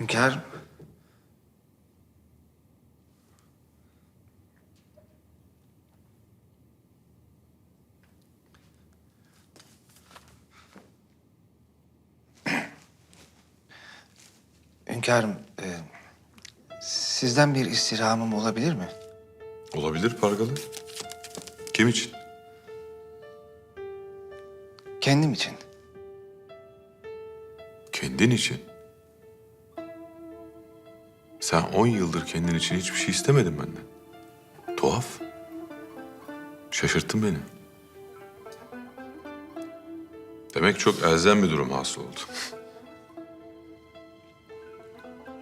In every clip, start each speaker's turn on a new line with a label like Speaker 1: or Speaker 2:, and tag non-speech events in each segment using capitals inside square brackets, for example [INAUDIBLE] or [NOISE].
Speaker 1: Hünkârım. Hünkârım, e, sizden bir istirhamım olabilir mi?
Speaker 2: Olabilir Pargalı. Kim için?
Speaker 1: Kendim için.
Speaker 2: Kendin için. Sen on yıldır kendin için hiçbir şey istemedin benden. Tuhaf. Şaşırttın beni. Demek çok elzem bir durum hasıl oldu.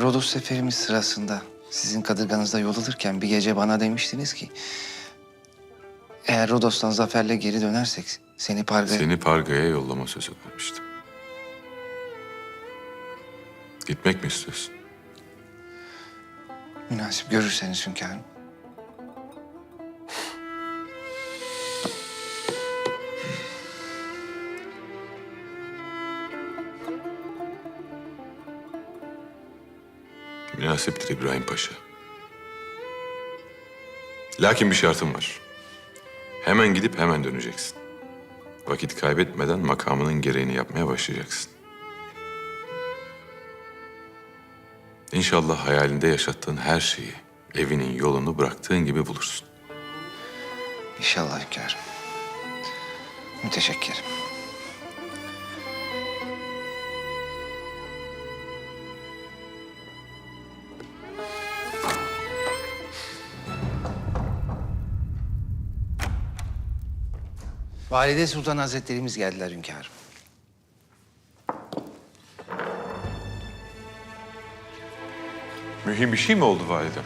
Speaker 1: Rodos seferimiz sırasında sizin kadırganızda yol alırken bir gece bana demiştiniz ki... ...eğer Rodos'tan zaferle geri dönersek seni Parga'ya...
Speaker 2: Seni Parga'ya yollama sözü vermiştim. Gitmek mi istiyorsun?
Speaker 1: Münasip görürseniz hünkârım.
Speaker 2: Münasiptir İbrahim Paşa. Lakin bir şartım var. Hemen gidip hemen döneceksin. Vakit kaybetmeden makamının gereğini yapmaya başlayacaksın. İnşallah hayalinde yaşattığın her şeyi, evinin yolunu bıraktığın gibi bulursun.
Speaker 1: İnşallah hünkârım. Müteşekkirim. Valide Sultan Hazretlerimiz geldiler hünkârım.
Speaker 2: Mühim bir şey mi oldu validem?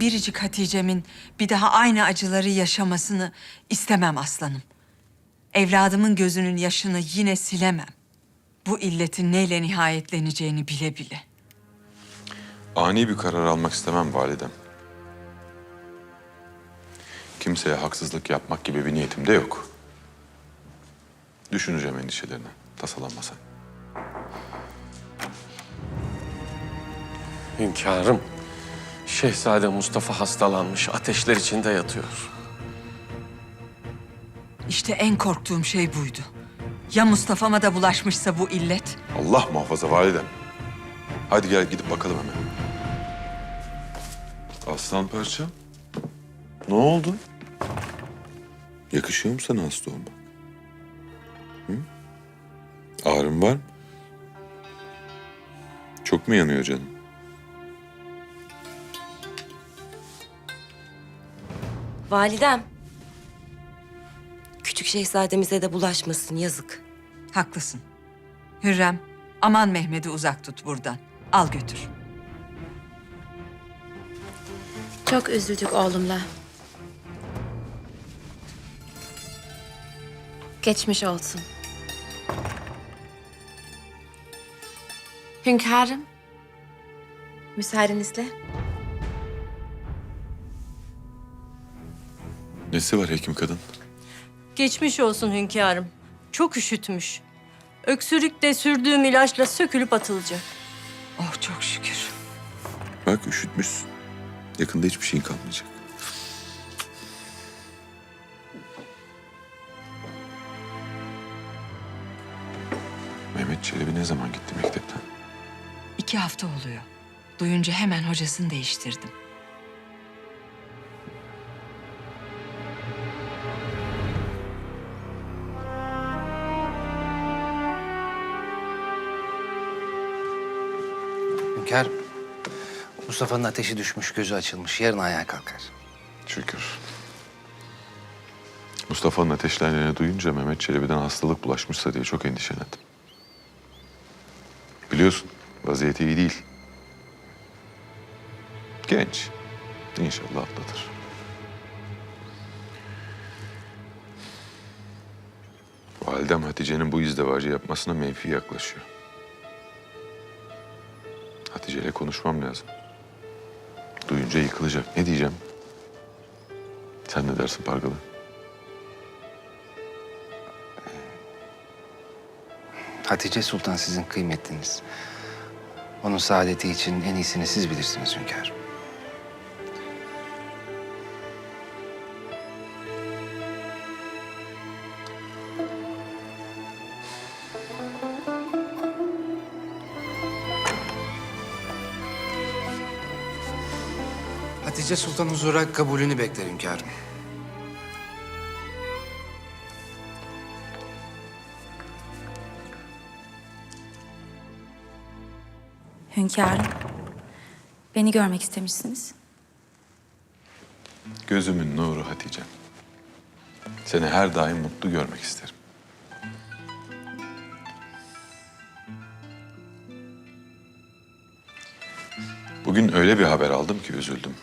Speaker 3: Biricik Hatice'min bir daha aynı acıları yaşamasını istemem aslanım. Evladımın gözünün yaşını yine silemem. Bu illetin neyle nihayetleneceğini bile bile.
Speaker 2: Ani bir karar almak istemem validem. Kimseye haksızlık yapmak gibi bir niyetim de yok. Düşüneceğim endişelerini. Tasalanma sen.
Speaker 4: Hünkârım, Şehzade Mustafa hastalanmış, ateşler içinde yatıyor.
Speaker 3: İşte en korktuğum şey buydu. Ya Mustafa'ma da bulaşmışsa bu illet?
Speaker 2: Allah muhafaza validem. Hadi gel gidip bakalım hemen. Aslan parça. Ne oldu? Yakışıyor mu sana hasta olmak? Hı? Ağrın var mı? Çok mu yanıyor canım?
Speaker 5: Validem. Küçük şehzademize de bulaşmasın yazık.
Speaker 3: Haklısın. Hürrem, aman Mehmet'i uzak tut buradan. Al götür.
Speaker 6: Çok üzüldük oğlumla. Geçmiş olsun. Hünkârım. Müsaadenizle.
Speaker 2: Nesi var hekim kadın?
Speaker 7: Geçmiş olsun hünkârım. Çok üşütmüş. Öksürük de sürdüğüm ilaçla sökülüp atılacak.
Speaker 3: Oh çok şükür.
Speaker 2: Bak üşütmüşsün. Yakında hiçbir şeyin kalmayacak. Mehmet Çelebi ne zaman gitti mektepten?
Speaker 3: İki hafta oluyor. Duyunca hemen hocasını değiştirdim.
Speaker 1: Mustafa'nın ateşi düşmüş, gözü açılmış. Yarın ayağa kalkar.
Speaker 2: Şükür. Mustafa'nın ateşlendiğini duyunca Mehmet Çelebi'den hastalık bulaşmışsa diye çok endişelendim. Biliyorsun vaziyeti iyi değil. Genç. İnşallah atlatır. Validem Hatice'nin bu izdivacı yapmasına menfi yaklaşıyor. Hatice ile konuşmam lazım. Duyunca yıkılacak. Ne diyeceğim? Sen ne dersin Pargalı?
Speaker 1: Hatice Sultan sizin kıymetliniz. Onun saadeti için en iyisini siz bilirsiniz hünkârım. Hatice Sultan huzura kabulünü bekler hünkârım.
Speaker 6: Hünkârım. Beni görmek istemişsiniz.
Speaker 2: Gözümün nuru Hatice. Seni her daim mutlu görmek isterim. Bugün öyle bir haber aldım ki üzüldüm.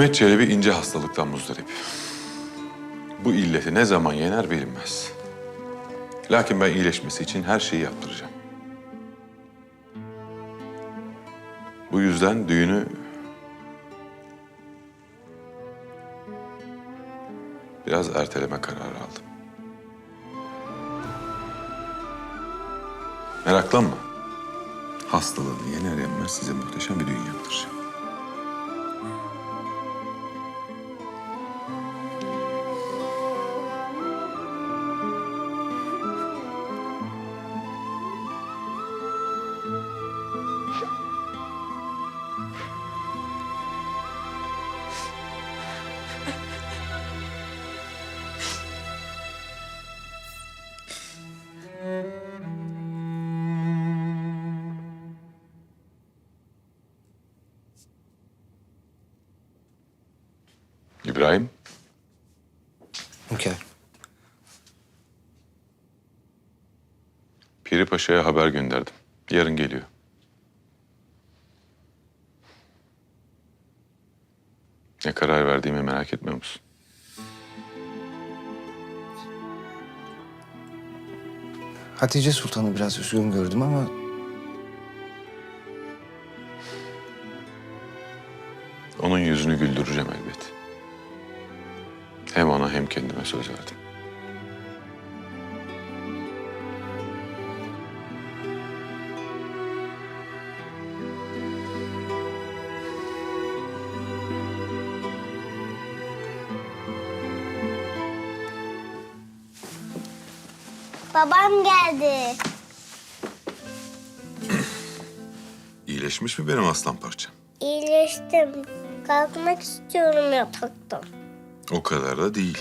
Speaker 2: Mehmet Çelebi ince hastalıktan muzdarip. Bu illeti ne zaman yener bilinmez. Lakin ben iyileşmesi için her şeyi yaptıracağım. Bu yüzden düğünü biraz erteleme kararı aldım. Meraklanma. Hastalığını yener yenmez size muhteşem bir düğün yaptıracağım. İbrahim,
Speaker 1: Hünkârım.
Speaker 2: Piri Paşa'ya haber gönderdim. Yarın geliyor. Ne karar verdiğimi merak etmiyor musun?
Speaker 1: Hatice Sultan'ı biraz üzgün gördüm ama
Speaker 2: İyileşmiş mi benim aslan parçam?
Speaker 8: İyileştim. Kalkmak istiyorum yataktan.
Speaker 2: O kadar da değil.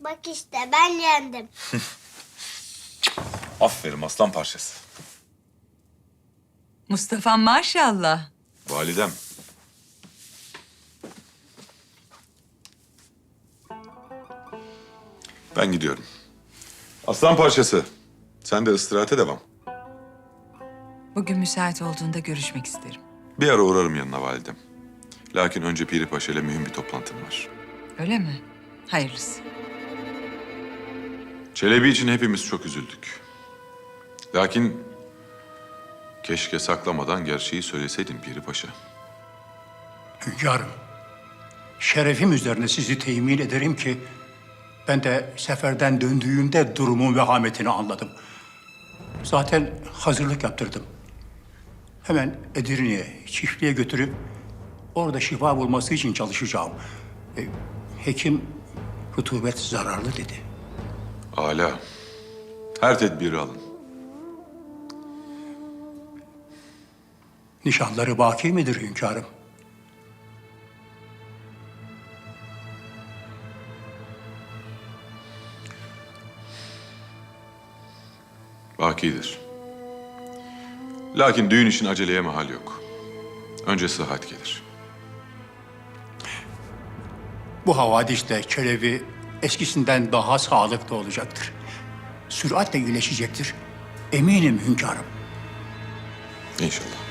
Speaker 8: Bak işte ben yendim. [LAUGHS]
Speaker 2: Aferin aslan parçası.
Speaker 3: Mustafa maşallah.
Speaker 2: Validem. Ben gidiyorum. Aslan parçası. Sen de istirahate devam.
Speaker 3: Bugün müsait olduğunda görüşmek isterim.
Speaker 2: Bir ara uğrarım yanına validem. Lakin önce Piri Paşa ile mühim bir toplantım var.
Speaker 3: Öyle mi? Hayırlısı.
Speaker 2: Çelebi için hepimiz çok üzüldük. Lakin keşke saklamadan gerçeği söyleseydin Piri Paşa.
Speaker 9: Hünkârım, şerefim üzerine sizi temin ederim ki ben de seferden döndüğünde durumun vehametini anladım. Zaten hazırlık yaptırdım. Hemen Edirne'ye, çiftliğe götürüp orada şifa bulması için çalışacağım. E, hekim rutubet zararlı dedi.
Speaker 2: Âlâ. Her tedbiri alın.
Speaker 9: Nişanları baki midir hünkârım?
Speaker 2: Bakidir. Lakin düğün için aceleye mahal yok. Önce sıhhat gelir.
Speaker 9: Bu havadiste Çelebi eskisinden daha sağlıklı olacaktır. Süratle iyileşecektir. Eminim hünkârım.
Speaker 2: İnşallah.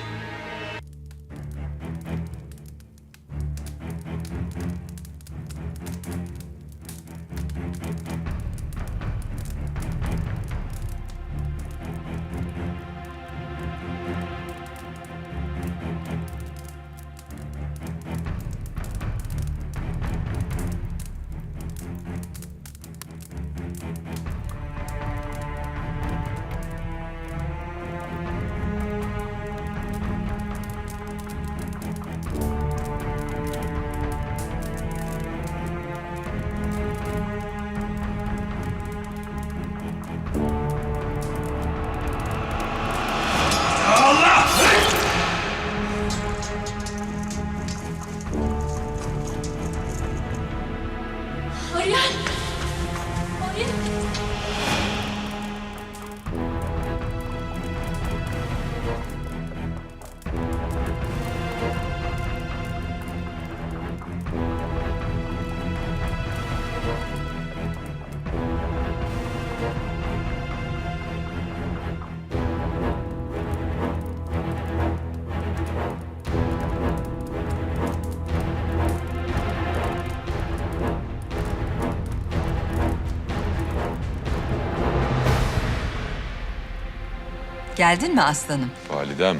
Speaker 3: Geldin mi aslanım?
Speaker 2: Validem.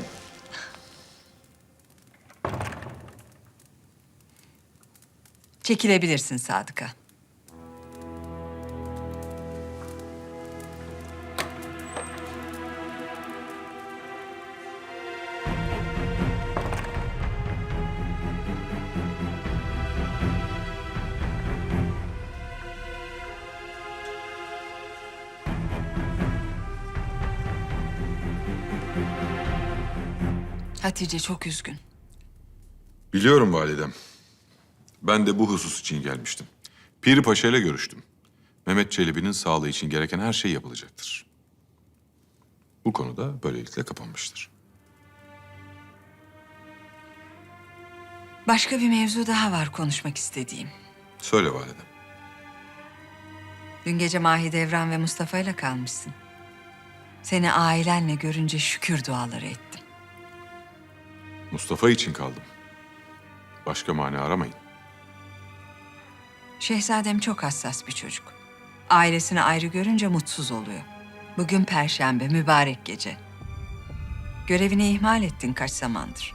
Speaker 3: Çekilebilirsin Sadık'a. Hatice çok üzgün.
Speaker 2: Biliyorum validem. Ben de bu husus için gelmiştim. Piri Paşa ile görüştüm. Mehmet Çelebi'nin sağlığı için gereken her şey yapılacaktır. Bu konuda böylelikle kapanmıştır.
Speaker 3: Başka bir mevzu daha var konuşmak istediğim.
Speaker 2: Söyle validem.
Speaker 3: Dün gece Mahidevran ve Mustafa ile kalmışsın. Seni ailenle görünce şükür duaları ettim.
Speaker 2: Mustafa için kaldım. Başka mani aramayın.
Speaker 3: Şehzadem çok hassas bir çocuk. Ailesini ayrı görünce mutsuz oluyor. Bugün perşembe, mübarek gece. Görevini ihmal ettin kaç zamandır.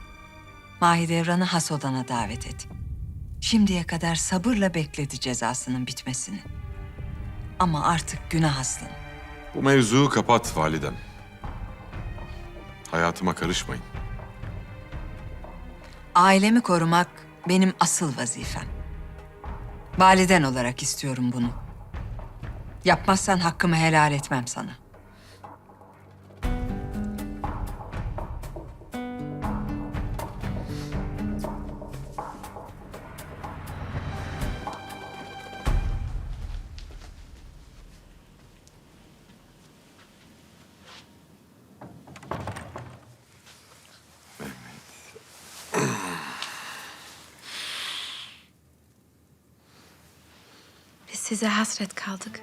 Speaker 3: Mahidevran'ı has odana davet et. Şimdiye kadar sabırla bekledi cezasının bitmesini. Ama artık günah aslanım.
Speaker 2: Bu mevzuyu kapat validem. Hayatıma karışmayın.
Speaker 3: Ailemi korumak benim asıl vazifem. Validen olarak istiyorum bunu. Yapmazsan hakkımı helal etmem sana.
Speaker 6: Size hasret kaldık.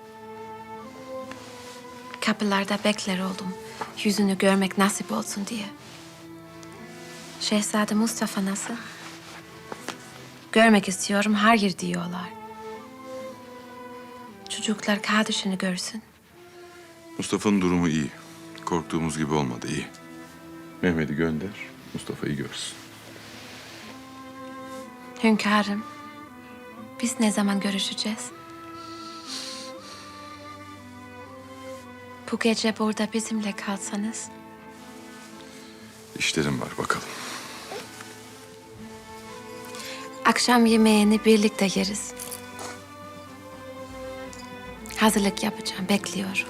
Speaker 6: Kapılarda bekler oldum. Yüzünü görmek nasip olsun diye. Şehzade Mustafa nasıl? Görmek istiyorum, hayır diyorlar. Çocuklar kardeşini görsün.
Speaker 2: Mustafa'nın durumu iyi. Korktuğumuz gibi olmadı, iyi. Mehmet'i gönder, Mustafa'yı görsün.
Speaker 6: Hünkârım, biz ne zaman görüşeceğiz? Bu gece burada bizimle kalsanız?
Speaker 2: İşlerim var bakalım.
Speaker 6: Akşam yemeğini birlikte yeriz. Hazırlık yapacağım, bekliyorum.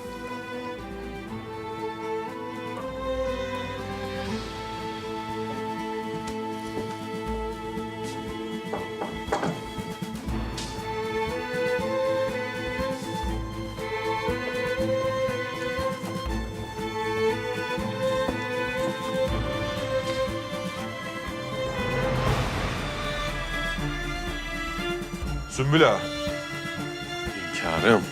Speaker 2: Sümbül ağa.
Speaker 4: Hünkârım.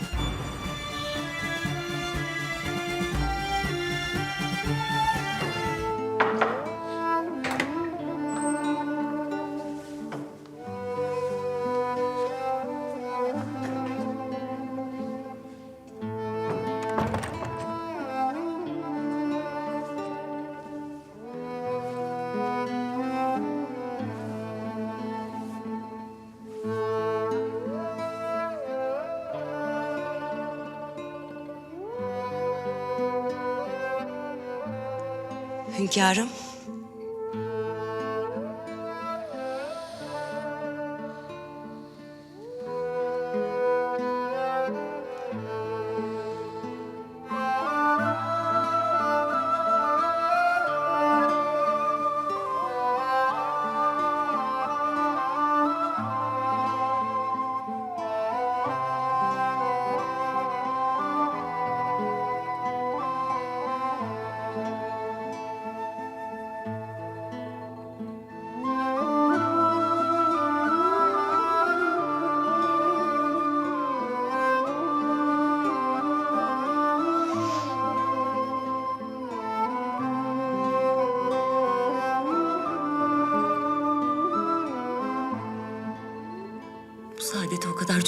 Speaker 5: Hünkârım.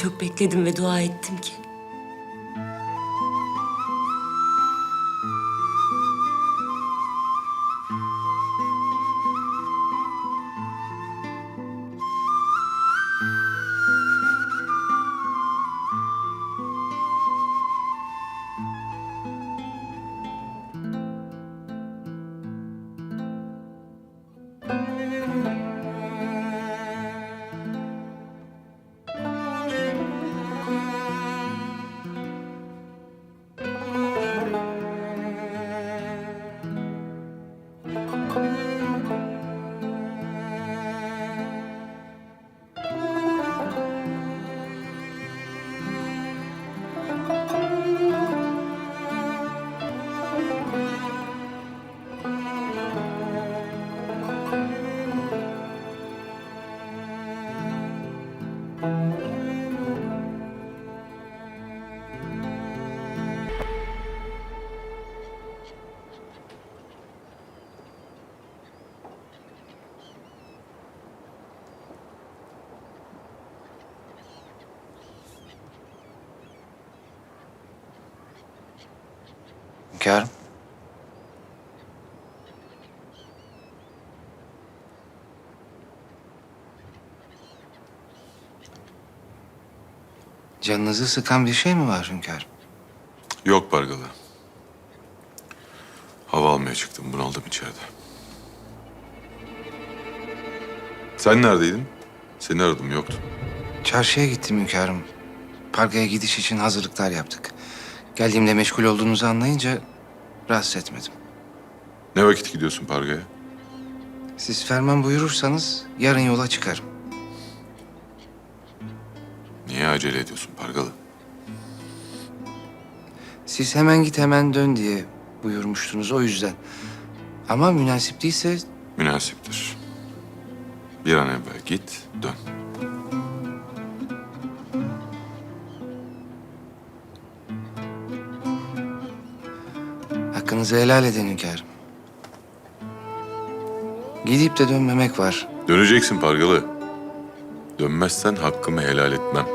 Speaker 5: Çok bekledim ve dua ettim ki.
Speaker 1: Hünkârım. Canınızı sıkan bir şey mi var hünkârım?
Speaker 2: Yok Pargalı. Hava almaya çıktım. Bunaldım içeride. Sen neredeydin? Seni aradım yoktu.
Speaker 1: Çarşıya gittim hünkârım. Parkaya gidiş için hazırlıklar yaptık. Geldiğimde meşgul olduğunuzu anlayınca rahatsız etmedim.
Speaker 2: Ne vakit gidiyorsun Parga'ya?
Speaker 1: Siz ferman buyurursanız yarın yola çıkarım.
Speaker 2: Niye acele ediyorsun Pargalı?
Speaker 1: Siz hemen git hemen dön diye buyurmuştunuz o yüzden. Ama münasip değilse
Speaker 2: Münasiptir. Bir an evvel git, dön.
Speaker 1: Hakkınızı helal edin hünkârım. Gidip de dönmemek var.
Speaker 2: Döneceksin Pargalı. Dönmezsen hakkımı helal etmem.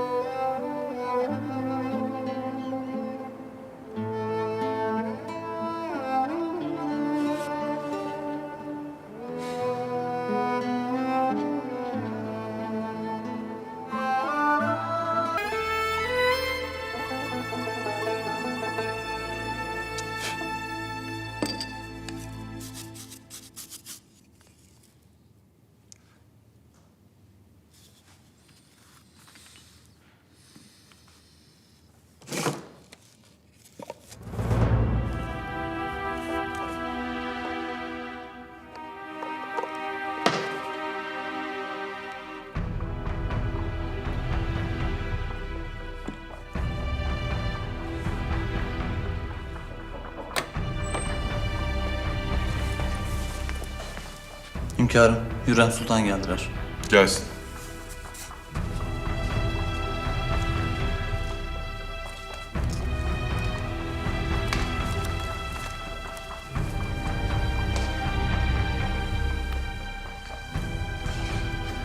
Speaker 10: Hünkârım, Hürrem Sultan geldiler.
Speaker 2: Gelsin.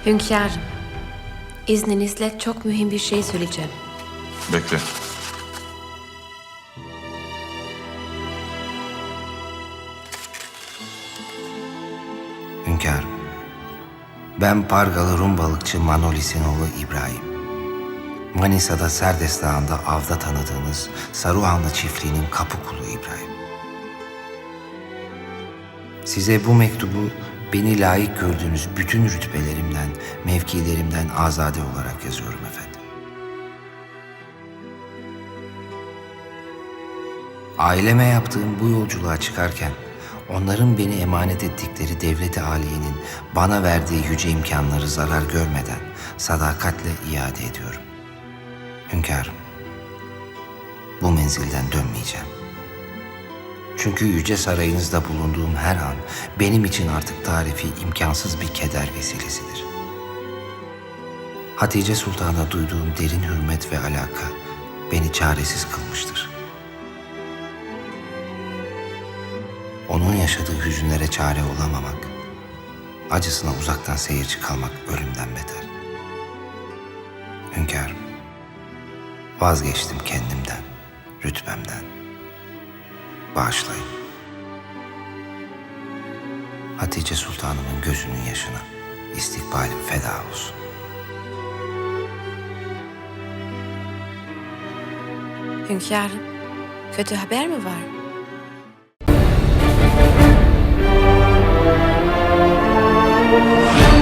Speaker 6: Hünkârım, izninizle çok mühim bir şey söyleyeceğim.
Speaker 2: Bekle.
Speaker 1: Ben Pargalı Rum balıkçı Manolis'in oğlu İbrahim. Manisa'da Serdes Dağı'nda avda tanıdığınız Saruhanlı çiftliğinin kapı kulu İbrahim. Size bu mektubu beni layık gördüğünüz bütün rütbelerimden, mevkilerimden azade olarak yazıyorum efendim. Aileme yaptığım bu yolculuğa çıkarken onların beni emanet ettikleri devleti aliyenin bana verdiği yüce imkanları zarar görmeden sadakatle iade ediyorum. Hünkârım, bu menzilden dönmeyeceğim. Çünkü yüce sarayınızda bulunduğum her an benim için artık tarifi imkansız bir keder vesilesidir. Hatice Sultan'a duyduğum derin hürmet ve alaka beni çaresiz kılmıştır. Yaşadığı hüzünlere çare olamamak, acısına uzaktan seyirci kalmak ölümden beter. Hünkârım, vazgeçtim kendimden, rütbemden. Bağışlayın. Hatice Sultanımın gözünün yaşına istikbalim feda olsun.
Speaker 6: Hünkârım, kötü haber mi var? Música